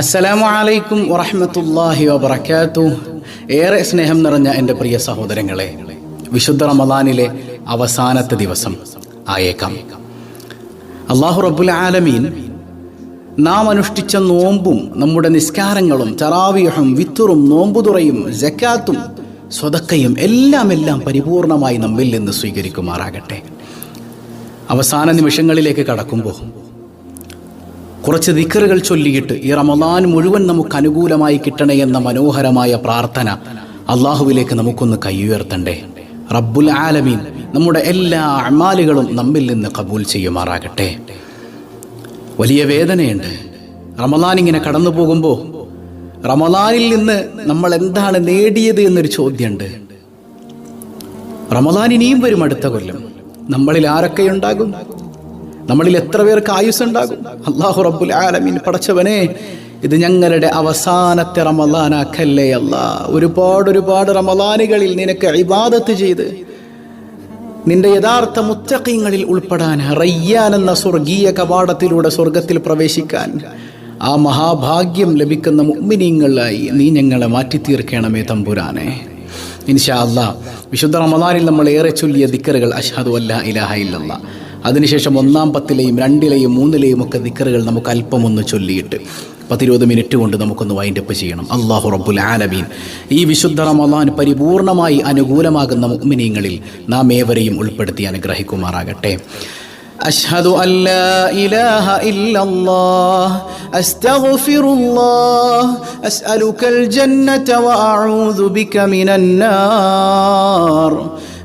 അസ്സലാമു അലൈക്കും വറഹമത്തല്ലാഹി വബർക്കാത്തു ഏറെ സ്നേഹം നിറഞ്ഞ എന്റെ പ്രിയ സഹോദരങ്ങളെ വിശുദ്ധ റമദാനിലെ അവസാനത്തെ ദിവസം ആയേക്കാം. അള്ളാഹു റബ്ബുൽ ആലമീൻ നാം അനുഷ്ഠിച്ച നോമ്പും നമ്മുടെ നിസ്കാരങ്ങളും ചറാവിയഹും വിത്തുറും നോമ്പുതുറയും ജക്കാത്തും സ്വതക്കയും എല്ലാം എല്ലാം പരിപൂർണമായി നമ്മിൽ നിന്ന് സ്വീകരിക്കുമാറാകട്ടെ. അവസാന നിമിഷങ്ങളിലേക്ക് കടക്കുമ്പോൾ കുറച്ച് ദിക്കറുകൾ ചൊല്ലിയിട്ട് ഈ റമദാൻ മുഴുവൻ നമുക്ക് അനുകൂലമായി കിട്ടണേ എന്ന മനോഹരമായ പ്രാർത്ഥന അള്ളാഹുവിലേക്ക് നമുക്കൊന്ന് കൈയുയർത്തണ്ടേ. റബ്ബുൽ ആലമീൻ നമ്മുടെ എല്ലാ അമാലുകളും നമ്മിൽ നിന്ന് കബൂൽ ചെയ്യുമാറാകട്ടെ. വലിയ വേദനയുണ്ട്. റമദാൻ ഇങ്ങനെ കടന്നു പോകുമ്പോൾ റമദാനിൽ നിന്ന് നമ്മൾ എന്താണ് നേടിയത് എന്നൊരു ചോദ്യമുണ്ട്. റമദാൻ ഇനിയും വരും അടുത്ത കൊല്ലം. നമ്മളിൽ ആരൊക്കെയുണ്ടാകും നമ്മളിൽ എത്ര പേർക്ക് ആയുസ് ഉണ്ടാകും? അള്ളാഹു റബ്ബുൽ ആലമീൻ പടച്ചവനെ ഇത് ഞങ്ങളുടെ അവസാനത്തെ റമലാനാക്കല്ലേ അല്ല? ഒരുപാട് ഒരുപാട് റമലാനുകളിൽ നിനക്ക് ഇബാദത്ത് ചെയ്ത് നിന്റെ യഥാർത്ഥ മുത്തക്കീങ്ങളിൽ ഉൾപ്പെടാൻ റയ്യാൻ എന്ന സ്വർഗീയ കവാടത്തിലൂടെ സ്വർഗത്തിൽ പ്രവേശിക്കാൻ ആ മഹാഭാഗ്യം ലഭിക്കുന്ന മുഅ്മിനീങ്ങളായി നീ ഞങ്ങളെ മാറ്റി തീർക്കണമേ തമ്പുരാനെ. ഇൻഷാ അല്ലാ വിശുദ്ധ റമദാനിൽ നമ്മൾ ഏറെ ചൊല്ലിയ ദിക്കറുകൾ അഷാദു അല്ല ഇലാഹ ഇല്ലല്ല. അതിനുശേഷം ഒന്നാം പത്തിലെയും രണ്ടിലെയും മൂന്നിലെയും ഒക്കെ ദിക്കറുകൾ നമുക്ക് അല്പം ഒന്ന് ചൊല്ലിയിട്ട് പത്തിരുപത് മിനിറ്റ് കൊണ്ട് നമുക്കൊന്ന് വൈൻഡപ്പ് ചെയ്യണം അള്ളാഹു റബ്ബുൽ ആലമീൻ ഈ വിശുദ്ധ റമദാൻ പരിപൂർണമായി അനുകൂലമാകുന്ന മുഅ്മിനീങ്ങളിൽ നാം ഏവരെയും ഉൾപ്പെടുത്തി അനുഗ്രഹിക്കുമാറാകട്ടെ أشهد أن لا إله إلا الله أستغفر الله أسألك الجنة وأعوذ بك من النار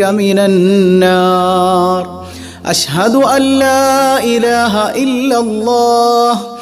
من النار. أشهد أن لا إله إلا الله.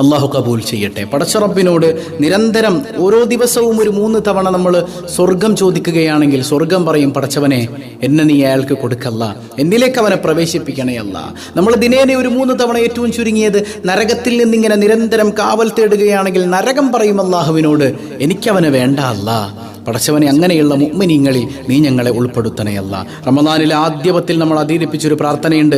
അള്ളാഹു കബൂൽ ചെയ്യട്ടെ. പടച്ചുറപ്പിനോട് നിരന്തരം ഓരോ ദിവസവും ഒരു മൂന്ന് തവണ നമ്മൾ സ്വർഗം ചോദിക്കുകയാണെങ്കിൽ സ്വർഗം പറയും പടച്ചവനെ എന്നെ നീ അയാൾക്ക് കൊടുക്കല്ല. എന്നിലേക്ക് അവനെ പ്രവേശിപ്പിക്കണേ അല്ല. നമ്മൾ ദിനേനെ ഒരു മൂന്ന് തവണ ഏറ്റവും ചുരുങ്ങിയത് നരകത്തിൽ നിന്നിങ്ങനെ നിരന്തരം കാവൽ തേടുകയാണെങ്കിൽ നരകം പറയും അള്ളാഹുവിനോട് എനിക്കവന് വേണ്ട അല്ല. പടച്ചവനെ അങ്ങനെയുള്ള മുഗ്മിനീങ്ങളിൽ നീ ഞങ്ങളെ ഉൾപ്പെടുത്തണയല്ല റമദാനിലെ ആദ്യവത്തിൽ നമ്മൾ അധീരിപ്പിച്ചൊരു പ്രാർത്ഥനയുണ്ട്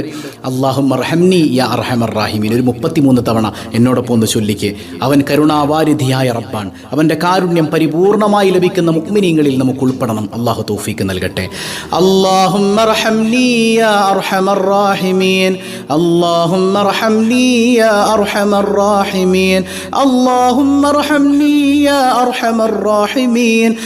അള്ളാഹു റഹംനി യാ അർഹമർ റാഹിമീൻ ഒരു മുപ്പത്തിമൂന്ന് തവണ എന്നോടൊപ്പം ഒന്ന് ചൊല്ലിക്ക് അവൻ കരുണാവാരിധിയായ റബ്ബാൻ അവൻ്റെ കാരുണ്യം പരിപൂർണമായി ലഭിക്കുന്ന മുഗ്മിനീങ്ങളിൽ നമുക്ക് ഉൾപ്പെടണം അള്ളാഹു തൗഫീക്ക് നൽകട്ടെ അള്ളാഹും اللهم ارحمني يا أرحم الراحمين اللهم ارحمني يا أرحم الراحمين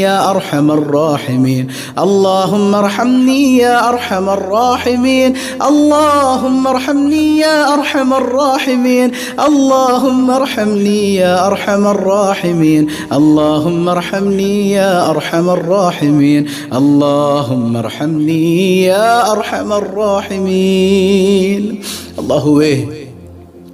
يا أرحم الراحمين. اللهم ارحمني يا أرحم الراحمين. اللهم ارحمني يا أرحم الراحمين. اللهم ارحمني يا أرحم الراحمين. اللهم ارحمني يا أرحم الراحمين. اللهم ارحمني يا أرحم الراحمين. الله ويه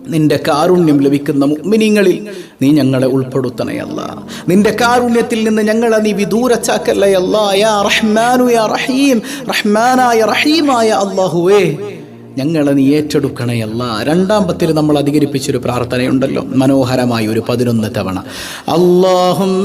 നിന്റെ കാരുണ്യം ലഭിക്കുന്ന മുഅ്മിനീങ്ങളിൽ നീ ഞങ്ങളെ ഉൾപ്പെടുത്തണയല്ല. നിന്റെ കാരുണ്യത്തിൽ നിന്ന് ഞങ്ങളെ നീ വിദൂരച്ചാക്കല്ലയല്ല. യാ യാ റഹീം. റഹ്മാനായ അള്ളാഹുവേ ഞങ്ങളെ നീ ഏറ്റെടുക്കണയല്ല. രണ്ടാം പത്തിൽ നമ്മൾ അധികരിപ്പിച്ചൊരു പ്രാർത്ഥനയുണ്ടല്ലോ. മനോഹരമായ ഒരു പതിനൊന്ന് തവണ. അള്ളാഹും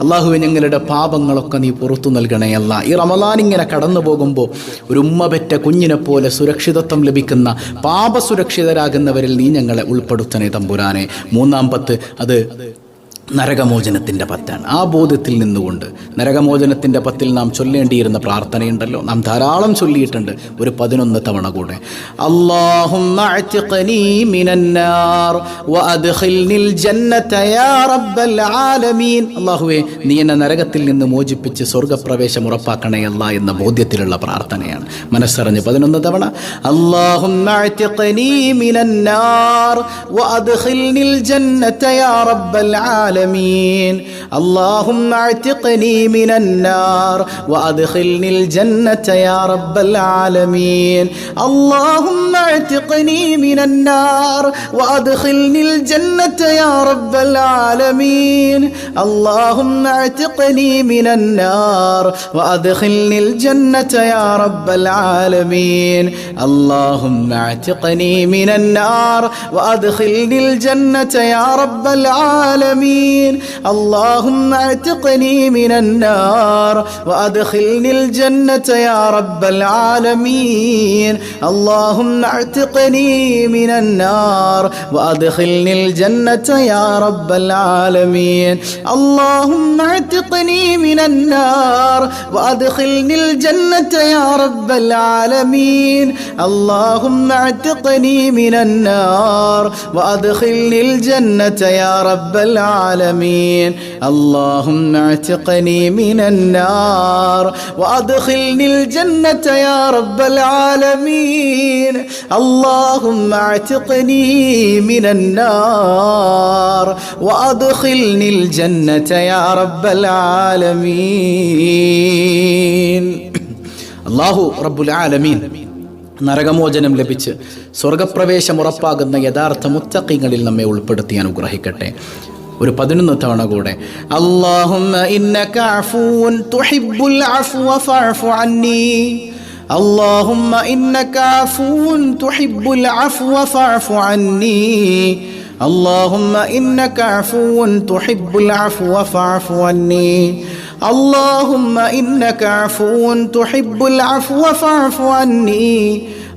അള്ളാഹുവെ ഞങ്ങളുടെ പാപങ്ങളൊക്കെ നീ പുറത്തു നൽകണേ അല്ല. ഈ റമദാൻ ഇങ്ങനെ കടന്നു പോകുമ്പോൾ ഒരു ഉമ്മ പെറ്റ കുഞ്ഞിനെ പോലെ സുരക്ഷിതത്വം ലഭിക്കുന്ന പാപസുരക്ഷിതരാകുന്നവരിൽ നീ ഞങ്ങളെ ഉൾപ്പെടുത്തണേ തമ്പുരാനെ. മൂന്നാം പത്ത് അത് നരകമോചനത്തിന്റെ പത്താണ്. ആ ബോധത്തിൽ നിന്നുകൊണ്ട് നരകമോചനത്തിന്റെ പത്തിൽ നാം ചൊല്ലേണ്ടിയിരുന്ന പ്രാർത്ഥനയുണ്ടല്ലോ. നാം ധാരാളം ചൊല്ലിയിട്ടുണ്ട്. ഒരു പതിനൊന്ന് തവണ കൂടെ. അള്ളാഹുവേ നീ എന്നെ നരകത്തിൽ നിന്ന് മോചിപ്പിച്ച് സ്വർഗപ്രവേശം ഉറപ്പാക്കണേ അല്ല എന്ന ബോധ്യത്തിലുള്ള പ്രാർത്ഥനയാണ്. മനസ്സറിഞ്ഞ് പതിനൊന്ന് തവണ. അള്ളാഹും ജന്നത യാ റബ്ബൽ ആലമീൻ. العالمين. اللهم اعتقني من النار وأدخلني الجنة يا رب العالمين. اللهم اعتقني من النار وأدخلني الجنة يا رب العالمين. اللهم اعتقني من النار وأدخلني الجنة يا رب العالمين. اللهم اعتقني من النار وأدخلني الجنة يا رب العالمين. اللهم اللهم اعتقني من النار وأدخلني الجنة يا رب العالمين. اللهم اعتقني من النار وأدخلني الجنة يا رب العالمين. اللهم اعتقني من النار وأدخلني الجنة يا رب العالمين. اللهم اعتقني من النار وأدخلني الجنة يا رب العالمين. اللهم اعتقني من النار وأدخلني الجنة يا رب العالمين اللهم اعتقني من النار وأدخلني الجنة يا رب العالمين അള്ളാഹു റബ്ബുൽ ആലമീൻ നരകമോചനം ലഭിച്ച് സ്വർഗപ്രവേശം ഉറപ്പാകുന്ന യഥാർത്ഥ മുത്തക്കിങ്ങളിൽ നമ്മെ ഉൾപ്പെടുത്തി അനുഗ്രഹിക്കട്ടെ ഒരു പതിനൊന്ന് തവണ കൂടെ അല്ലാഹുമ്മ ഇന്നക അഫൂൻ തുഹിബ്ബുൽ അഫ്വ ഫഅഫു അന്നി اللهم إنك عفو تحب العفو فاعف عني اللهم إنك عفو تحب العفو فاعف عني اللهم إنك عفو تحب العفو فاعف عني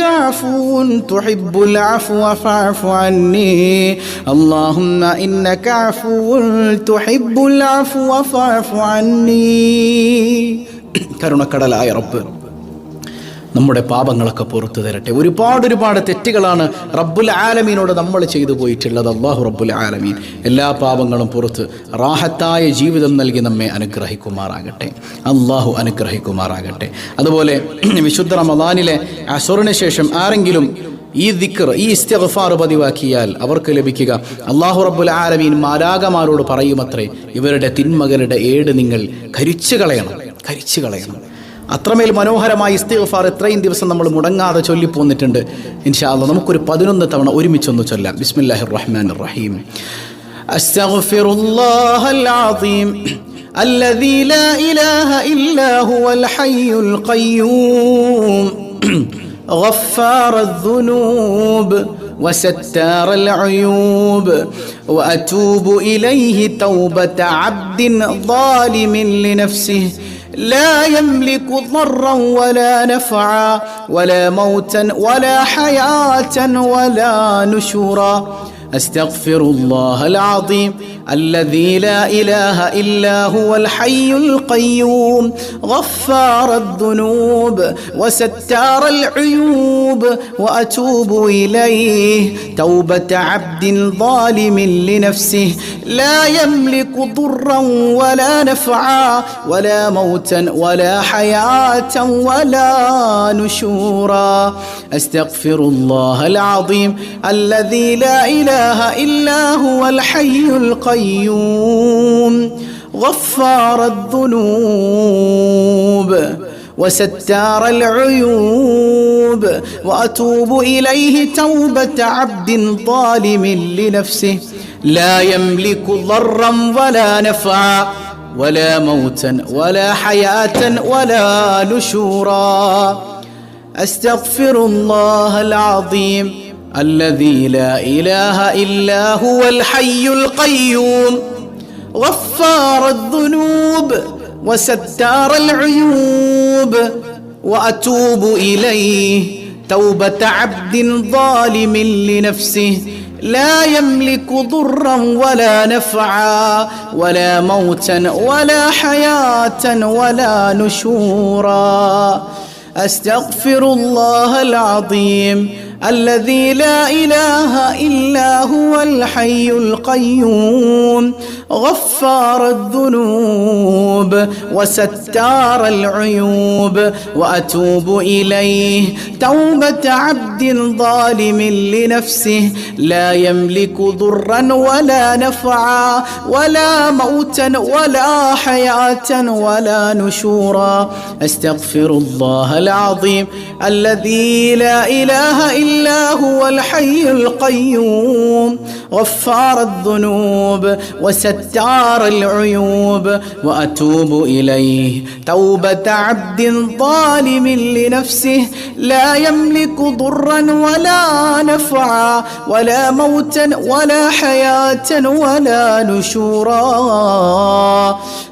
عفو تحب العفو فاعف عني اللهم إنك عفو تحب العفو فاعف عني കരുണക്കടലായ റബ്ബ് നമ്മുടെ പാപങ്ങളൊക്കെ പുറത്തു തരട്ടെ. ഒരുപാട് ഒരുപാട് തെറ്റുകളാണ് റബ്ബുൽ ആലമീനോട് നമ്മൾ ചെയ്തു പോയിട്ടുള്ളത്. അള്ളാഹു റബ്ബുൽ ആലമീൻ എല്ലാ പാപങ്ങളും പുറത്ത് റാഹത്തായ ജീവിതം നൽകി നമ്മെ അനുഗ്രഹിക്കുമാറാകട്ടെ. അള്ളാഹു അനുഗ്രഹിക്കുമാറാകട്ടെ. അതുപോലെ വിശുദ്ധ റമദാനിലെ അസുറിന് ശേഷം ആരെങ്കിലും ഈ ദിക്കർ ഈ ഇസ്തിഗ്ഫാർ പതിവാക്കിയാൽ അവർക്ക് ലഭിക്കുക. അള്ളാഹു റബ്ബുൽ ആലമീൻ മാലാകമാരോട് പറയുമത്രേ ഇവരുടെ തിന്മകളുടെ ഏട് നിങ്ങൾ കരിച്ചു കളയണം കരിച്ചു കളയണം. അത്രമേൽ മനോഹരമായ ഇസ്തിഗ്ഫാർ എത്രയും ദിവസം നമ്മൾ മുടങ്ങാതെ ചൊല്ലിപ്പോന്നിട്ടുണ്ട് ഇൻഷാ അല്ലാ നമുക്കൊരു പതിനൊന്ന് തവണ ഒരുമിച്ചൊന്ന് ചൊല്ലാം ബിസ്മില്ലാഹിർ റഹ്മാൻ റഹീം അസ്തഗ്ഫിറുല്ലാഹൽ അസീം الذي لا إله إلا هو الحي القيوم غفار الذنوب وستار العيوب وأتوب إليه توبة عبد ظالم لنفسه لا يملك ضرا ولا نفعا ولا موتا ولا حياة ولا نشورا. أستغفر الله العظيم الذي لا إله إلا هو الحي القيوم غفار الذنوب وستار العيوب وأتوب إليه. توبة عبد ظالم لنفسه لا يملك ضرا ولا نفعا ولا موتا ولا حياة ولا نشورا. أستغفر الله العظيم الذي لا إله إلا هو الحي القيوم. غفار الذنوب وستار العيوب. وأتوب إليه توبة عبد ظالم لنفسه. لا يملك ضرا ولا نفعا ولا موتا ولا حياة ولا نشورا. أستغفر الله العظيم. الذي لا إله إلا هو الحي القيوم غفار الذنوب وستار العيوب وأتوب إليه توبة عبد ظالم لنفسه لا يملك ضرا ولا نفعا ولا موتا ولا حياة ولا نشورا. أستغفر الله العظيم الذي لا إله إلا هو الحي القيوم غفار الذنوب وستار العيوب وأتوب إليه. توبة عبد ظالم لنفسه لا يملك ضرا ولا نفعا ولا موتا ولا حياة ولا نشورا. أستغفر الله العظيم الذي لا إله إلا هو الحي القيوم غفار الذنوب وستار العيوب وأتوب إليه. توبة عبد ظالم لنفسه لا يملك ضرا ولا نفعا ولا موتا ولا حياة ولا نشورا.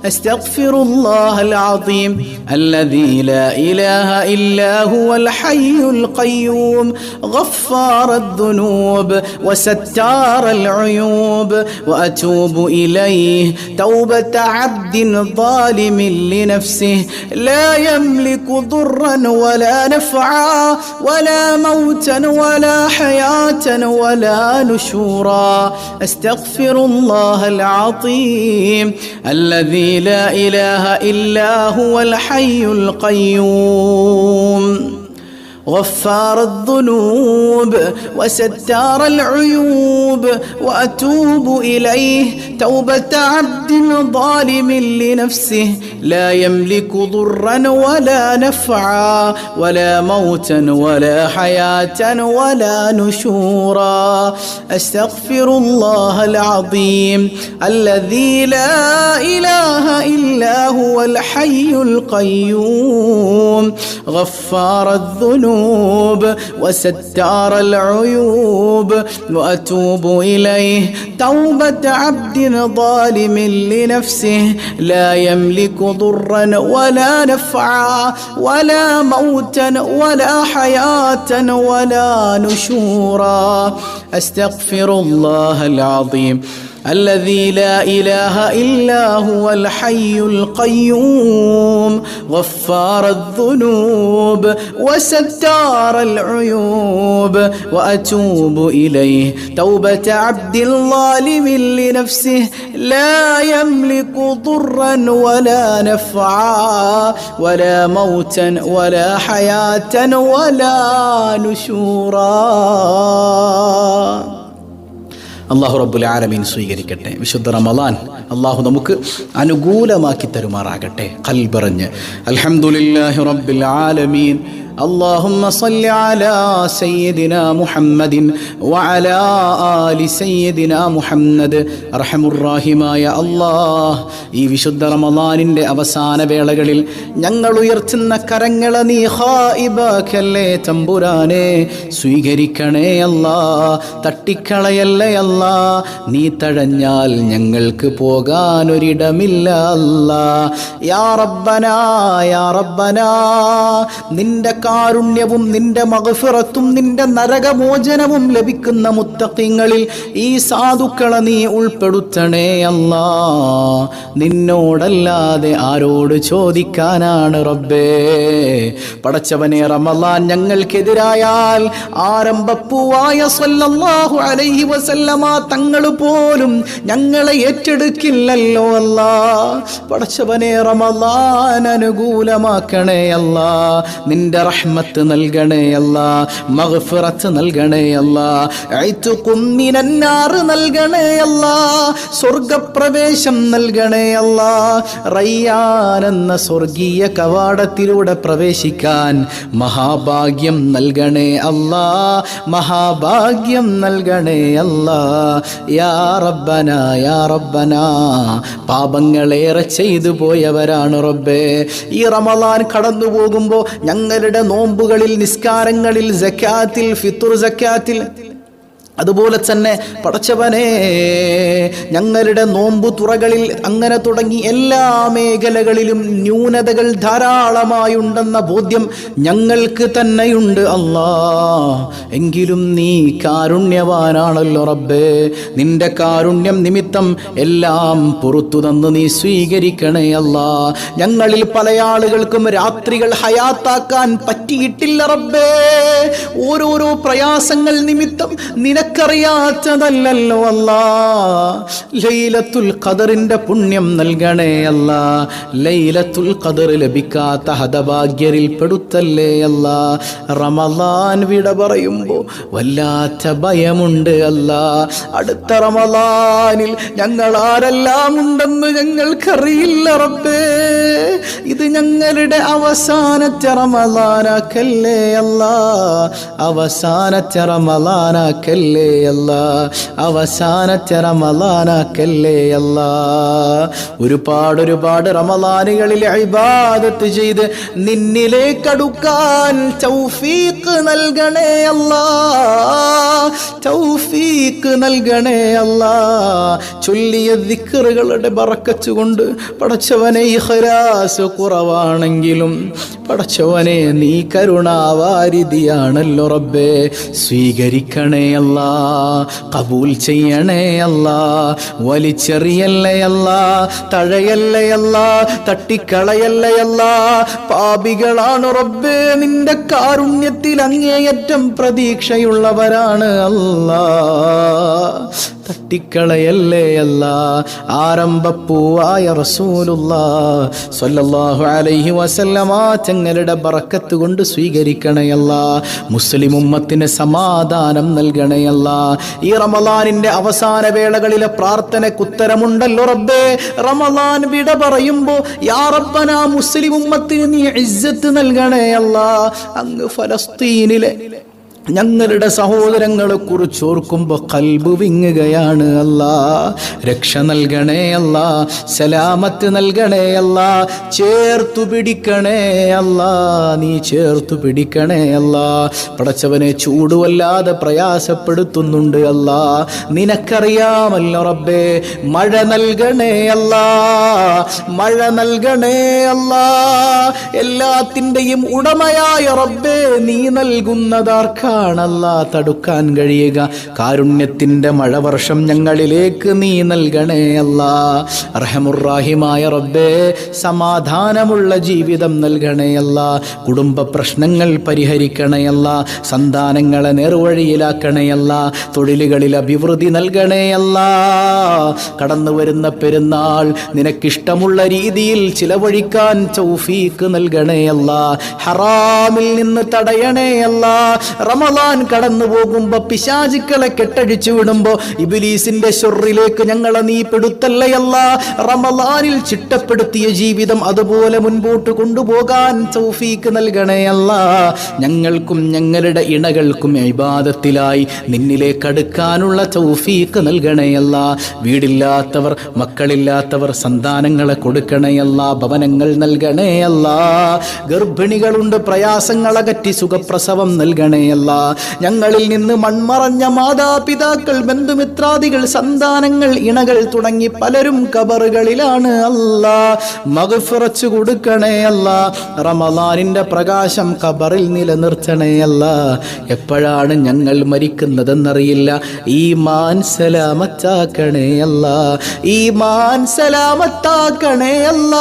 أستغفر الله العظيم الذي لا إله إلا هو الحي القيوم. غفار الذنوب وستار العيوب وأتوب إليه توبة عبد ظالم لنفسه لا يملك ضرا ولا نفعا ولا موتا ولا حياة ولا نشورا أستغفر الله العظيم الذي لا إله إلا هو الحي القيوم غفار الذنوب وستار العيوب وأتوب إليه توبة عبد ظالم لنفسه لا يملك ضرا ولا نفعا ولا موتا ولا حياة ولا نشورا. أستغفر الله العظيم الذي لا إله إلا هو الحي القيوم. غفار الذنوب الذنوب وستار العيوب وأتوب إليه. توبة عبد ظالم لنفسه لا يملك ضرا ولا نفعا ولا موتا ولا حياة ولا نشورا. أستغفر الله العظيم. الذي لا إله إلا هو الحي القيوم غفار الذنوب وستار العيوب وأتوب إليه. توبة عبد ظالم لنفسه لا يملك ضرا ولا نفعا ولا موتا ولا حياة ولا نشورا. അള്ളാഹു റബ്ബുൽ ആലമീൻ സ്വീകരിക്കട്ടെ. വിശുദ്ധ റമലാൻ അള്ളാഹു നമുക്ക് അനുകൂലമാക്കി തരുമാറാകട്ടെ. കൽബറഞ്ഞ്. അൽഹംദുലില്ലാഹി റബ്ബിൽ ആലമീൻ. اللهم صل على سيدنا محمد وعلى آل سيدنا محمد റഹമുറാഹിമായ അള്ളാഹ് ഈ വിശുദ്ധ റമദാനിൻ്റെ അവസാന വേളകളിൽ ഞങ്ങൾ ഉയർത്തുന്ന കരങ്ങളെ നീ ഹായിബാക്കല്ലേ തമ്പുരാനെ സ്വീകരിക്കണേ അല്ലാ തട്ടിക്കളയല്ലേ അല്ലാ നീ തഴഞ്ഞാൽ ഞങ്ങൾക്ക് പോകാനൊരിടമില്ല അല്ലാ യാ റബ്ബനാ യാ റബ്ബനാ നിന്റെ കാരുണ്യവും നിന്റെ മകഫിറത്തും നിന്റെ നരകമോചനവും ലഭിക്കുന്ന മുത്തക്കിങ്ങളിൽ ഈ സാധുക്കളെ നീ ഉൾപ്പെടുത്തണേ അല്ലാ. നിന്നോടല്ലാതെ ആരോട് ചോദിക്കാനാണ് റബ്ബേ. പടച്ചവനെ റമലാൻ ഞങ്ങൾക്കെതിരായാൽ ആരംഭപ്പൂവായ സല്ലല്ലാഹു അലൈഹി വസല്ലമ തങ്ങൾ പോലും ഞങ്ങളെ ഏറ്റെടുക്കില്ലല്ലോ അല്ല. പടച്ചവനെ റമലാൻ അനുകൂലമാക്കണേ അല്ല. നിന്റെ റഹ്മത്ത് നൽകണേ അല്ല മഗ്ഫിറത്ത് നൽകണേ അല്ല മിനന്നാർ നൽകണേ അല്ല സ്വർഗപ്രവേശം നൽകണേ അല്ല റയ്യാൻ എന്ന സ്വർഗീയ കവാടത്തിലൂടെ പ്രവേശിക്കാൻ മഹാഭാഗ്യം നൽകണേ അല്ല മഹാഭാഗ്യം നൽകണേ അല്ല യാ റബ്ബന യാ റബ്ബന പാപങ്ങളേറെ ചെയ്തു പോയവരാണ് റബ്ബേ. ഈ റമലാൻ കടന്നു പോകുമ്പോൾ ഞങ്ങളുടെ നോമ്പുകളിൽ നിസ്കാരങ്ങളിൽ ജക്കാത്തിൽ ഫിത്തുർ ജക്കാത്തിൽ അതുപോലെ തന്നെ പടച്ചവനെ ഞങ്ങളുടെ നോമ്പു തുറകളിൽ അങ്ങനെ തുടങ്ങി എല്ലാ മേഖലകളിലും ന്യൂനതകൾ ധാരാളമായുണ്ടെന്ന ബോധ്യം ഞങ്ങൾക്ക് തന്നെയുണ്ട് അല്ലാ. എങ്കിലും നീ കാരുണ്യവാനാണല്ലോ റബ്ബേ. നിന്റെ കാരുണ്യം നിമിത്തം എല്ലാം പുറത്തു തന്ന് നീ സ്വീകരിക്കണേ അല്ലാ. ഞങ്ങളിൽ പല ആളുകൾക്കും രാത്രികൾ ഹയാത്താക്കാൻ പറ്റിയിട്ടില്ല റബ്ബേ. ഓരോരോ പ്രയാസങ്ങൾ നിമിത്തം നിനക്കറിയാത്തതല്ലല്ലോ അല്ലാ. ലൈലത്തുൽ ഖദറിന്റെ പുണ്യം നൽകണേ അല്ല. ലൈലത്തുൽ ഖദർ ലഭിക്കാത്ത ഹതഭാഗ്യരിൽ പെടുത്തല്ലേ അല്ല. റമലാൻ വിട പറയുമ്പോ വല്ലാത്ത ഭയമുണ്ട് അല്ല. അടുത്ത റമലാനിൽ ഞങ്ങൾ ആരെല്ലാം ഉണ്ടെന്ന് ഞങ്ങൾക്കറിയില്ല റബ്ബേ. ഇത് ഞങ്ങളുടെ അവസാനത്തെ റമലാനാക്കല്ലേ അല്ല. അവസാനത്തെ റമലാനാക്കല്ലേ അല്ല അവസാനത്തെ റമലാനാക്കല്ലേ അല്ല ഒരുപാട് ഒരുപാട് റമലാനുകളിൽ ഇബാദത്ത് ചെയ്ത് നിന്നിലേക്ക് അടുക്കാൻ തൗഫീഖ് നൽകണേ അല്ല തൗഫീഖ് നൽകണേ അല്ല ചൊല്ലിയ ദിക്കറുകളുടെ ബറക്കച്ചുകൊണ്ട് പടച്ചവനെ ഇഖ്ലാസ് കുറവാണെങ്കിലും പടച്ചവനെ നീ കരുണാവാരിതിയാണല്ലോ റബ്ബേ. സ്വീകരിക്കണേ അല്ല കബൂൽ ചെയ്യണേ അല്ല വലിച്ചെറിയല്ലയല്ല തഴയല്ലയല്ല തട്ടിക്കളയല്ലയല്ല പാപികളാണ് റബ്ബേ. നിന്റെ കാരുണ്യത്തിൽ അങ്ങേയറ്റം പ്രതീക്ഷയുള്ളവരാണ് അല്ലാ തട്ടിക്കളയല്ലേ അല്ല? ആരംഭപ്പൂവായ റസൂലുള്ള സ്വല്ലല്ലാഹു അലൈഹി വസല്ലമ തങ്ങളുടെ ബറക്കത്ത് കൊണ്ട് സ്വീകരിക്കണയല്ല മുസ്ലിം ഉമ്മത്തിന് സമാധാനം നൽകണയല്ല ഈ റമലാനിന്റെ അവസാന വേളകളിലെ പ്രാർത്ഥനയ്ക്ക് ഉത്തരമുണ്ടല്ലോ റബ്ബേ. റമലാൻ വിട പറയുമ്പോ യാ മുസ്ലിം ഉമ്മത്തിന് നീ ഇസ്സത്ത് നൽകണയല്ല അങ്ങ് ഫലസ്തീനിലെ ഞങ്ങളുടെ സഹോദരങ്ങളെ കുറിച്ച് ഓർക്കുമ്പോൾ കൽബ് വിങ്ങുകയാണ് അല്ല. രക്ഷ നൽകണേ അല്ല. സലാമത്ത് നൽകണേ അല്ല. ചേർത്തു പിടിക്കണേ അല്ല. നീ ചേർത്തു പിടിക്കണേ അല്ല. പടച്ചവനെ ചൂടുവല്ലാതെ പ്രയാസപ്പെടുത്തുന്നുണ്ട് അല്ല. നിനക്കറിയാമല്ലോ റബ്ബേ മഴ നൽകണേ അല്ല. മഴ നൽകണേ അല്ല. എല്ലാത്തിന്റെയും ഉടമയായ റബ്ബേ നീ നൽകുന്നതാർക്കാ? ആർക്കാണല്ല തടുക്കാൻ കഴിയുക? കാരുണ്യത്തിന്റെ മഴവർഷം ഞങ്ങളിലേക്ക് നീ നൽകണേ അല്ല. റഹമുറാഹിമായ റബ്ബേ സമാധാനമുള്ള ജീവിതം നൽകണേ അല്ല. കുടുംബ പ്രശ്നങ്ങൾ പരിഹരിക്കണേ അല്ലാ. സന്താനങ്ങളെ നേർവഴിയിലാക്കണേ അല്ലാ. തൊഴിലുകളിൽ അഭിവൃദ്ധി നൽകണേ അല്ലാ. കടന്നു വരുന്ന പെരുന്നാൾ നിനക്കിഷ്ടമുള്ള രീതിയിൽ ചിലവഴിക്കാൻ ചൗഫീക്ക് നൽകണേ അല്ല. ഹറാമിൽ നിന്ന് തടയണേ അല്ല. റമലാൻ കടന്നു പോകുമ്പോ പിശാചുക്കളെ കെട്ടഴിച്ചു വിടുമ്പോ ഇബിലീസിന്റെ ഷൊറിലേക്ക് ഞങ്ങളെ നീ പെടുത്തല്ലയല്ല. റമദാനിൽ ചിട്ടപ്പെടുത്തിയ ജീവിതം അതുപോലെ മുൻപോട്ട് കൊണ്ടുപോകാൻ തൗഫീക്ക് നൽകണേയല്ല. ഞങ്ങൾക്കും ഞങ്ങളുടെ ഇണകൾക്കും ഇബാദത്തിലായി നിന്നിലേക്ക് അടുക്കാനുള്ള തൗഫീക്ക് നൽകണേയല്ല. വീടില്ലാത്തവർ മക്കളില്ലാത്തവർ സന്താനങ്ങളെ കൊടുക്കണേയല്ല ഭവനങ്ങൾ നൽകണേയല്ല. ഗർഭിണികളുണ്ട് പ്രയാസങ്ങളകറ്റി സുഖപ്രസവം നൽകണേയല്ല. ഞങ്ങളിൽ നിന്ന് മൺമറഞ്ഞ മാതാപിതാക്കൾ ബന്ധുമിത്രാദികൾ സന്താനങ്ങൾ ഇണകൾ തുടങ്ങി പലരും കബറുകളിലാണ് അല്ല മകഫിറച്ചു കൊടുക്കണേ അല്ല റമലാനിന്റെ പ്രകാശം കബറിൽ നിലനിർത്തണേ അല്ല എപ്പോഴാണ് ഞങ്ങൾ മരിക്കുന്നതെന്നറിയില്ല. ഈ മാൻ സലാമത്താക്കണേ അല്ല ഈ മാൻ സലാമത്താക്കണേ അല്ല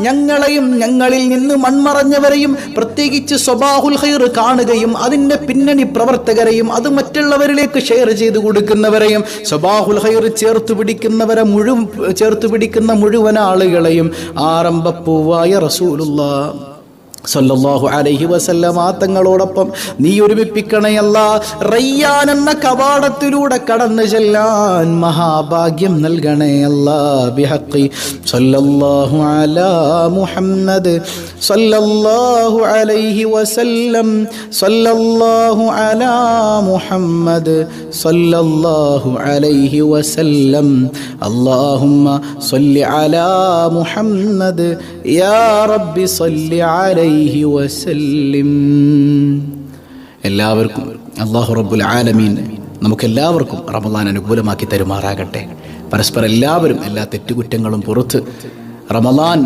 ഞങ്ങളെയും ഞങ്ങളിൽ നിന്ന് മൺമറഞ്ഞവരെയും പ്രത്യേകിച്ച് സ്വബാഹുൽ ഹൈർ കാണുകയും അതിന്റെ പിന്നണി പ്രവർത്തകരെയും അത് മറ്റുള്ളവരിലേക്ക് ഷെയർ ചെയ്തു കൊടുക്കുന്നവരെയും സ്വബാഹുൽ ഹൈർ ചേർത്ത് പിടിക്കുന്നവരെ മുഴുവൻ ചേർത്ത് പിടിക്കുന്ന മുഴുവൻ ആളുകളെയും ആരംഭപ്പൂവായ റസൂലുള്ള. സല്ലല്ലാഹു അലൈഹി വസല്ലമ തങ്ങളോടൊപ്പം നീ ഒരുമിപ്പിക്കണയല്ല റയ്യാൻ എന്ന കവാടത്തിലൂടെ കടന്നു ചെല്ലാൻ മഹാഭാഗ്യം നൽകണയല്ല ബിഹഖി സല്ലല്ലാഹു അലാ മുഹമ്മദ് സല്ലല്ലാഹു അലൈഹി വസല്ലം സല്ലല്ലാഹു അലാ മുഹമ്മദ് സല്ലല്ലാഹു അലൈഹി വസല്ലം. അല്ലാഹുമ്മ സല്ലി അലാ മുഹമ്മദ്. യാ റബ്ബി സല്ലി അലൈഹി വസല്ലിം. എല്ലാവർക്കും അള്ളാഹു റബ്ബുൽ ആലമീൻ നമുക്കെല്ലാവർക്കും റമദാൻ അനുകൂലമാക്കി തരുമാറാകട്ടെ. പരസ്പരം എല്ലാവരും എല്ലാ തെറ്റുകുറ്റങ്ങളും പുറത്ത് റമദാൻ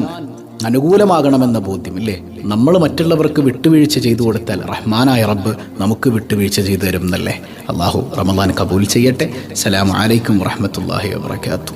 അനുകൂലമാകണമെന്ന ബോധ്യം ഇല്ലേ നമ്മൾ മറ്റുള്ളവർക്ക് വിട്ടുവീഴ്ച ചെയ്തു കൊടുത്താൽ റഹ്മാനായ റബ്ബ് നമുക്ക് വിട്ടുവീഴ്ച ചെയ്തു തരും എന്നല്ലേ അള്ളാഹു റമദാൻ കബൂൽ ചെയ്യട്ടെ. സലാം അലൈക്കും വറഹമത്തല്ലാഹി വാത്തു